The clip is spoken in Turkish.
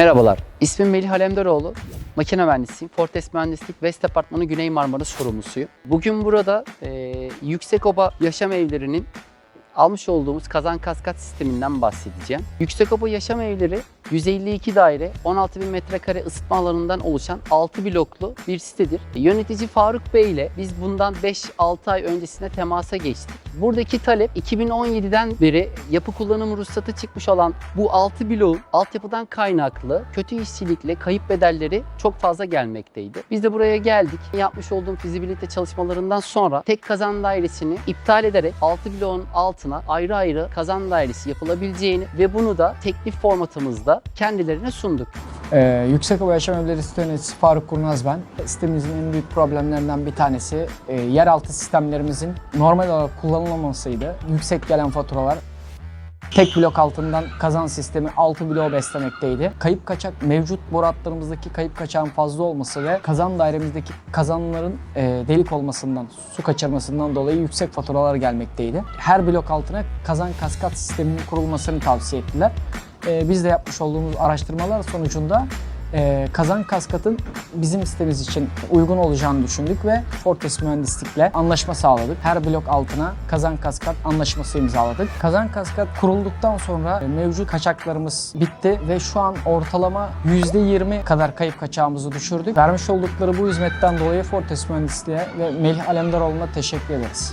Merhabalar, ismim Melih Alemdaroğlu. Makine mühendisiyim. Fortes Mühendislik West Departmanı Güney Marmara sorumlusuyum. Bugün burada e, Yüksekoba Yaşam Evleri'nin almış olduğumuz kazan kaskat sisteminden bahsedeceğim. Yüksekoba Yaşam Evleri 152 daire, 16 bin metrekare ısıtma alanından oluşan 6 bloklu bir sitedir. Yönetici Faruk Bey ile biz bundan 5-6 ay öncesine temasa geçtik. Buradaki talep 2017'den beri yapı kullanım ruhsatı çıkmış olan bu 6 bloğun altyapıdan kaynaklı kötü işçilikle kayıp bedelleri çok fazla gelmekteydi. Biz de buraya geldik. Yapmış olduğum fizibilite çalışmalarından sonra tek kazan dairesini iptal ederek 6 bloğun altına ayrı ayrı kazan dairesi yapılabileceğini ve bunu da teklif formatımızda kendilerine sunduk. Ee, Yüksekova Yaşam Evleri site yöneticisi Faruk Kurnaz ben. Sitemizin en büyük problemlerinden bir tanesi e, yeraltı sistemlerimizin normal olarak kullanılmamasıydı. Yüksek gelen faturalar Tek blok altından kazan sistemi 6 bloğu beslemekteydi. Kayıp kaçak mevcut boru hatlarımızdaki kayıp kaçağın fazla olması ve kazan dairemizdeki kazanların e, delik olmasından, su kaçırmasından dolayı yüksek faturalar gelmekteydi. Her blok altına kazan kaskat sisteminin kurulmasını tavsiye ettiler. E, biz de yapmış olduğumuz araştırmalar sonucunda e, kazan kaskatın bizim sitemiz için uygun olacağını düşündük ve Fortes Mühendislik'le anlaşma sağladık. Her blok altına kazan kaskat anlaşması imzaladık. Kazan kaskat kurulduktan sonra e, mevcut kaçaklarımız bitti ve şu an ortalama %20 kadar kayıp kaçağımızı düşürdük. Vermiş oldukları bu hizmetten dolayı Fortes Mühendisliğe ve Melih Alemdaroğlu'na teşekkür ederiz.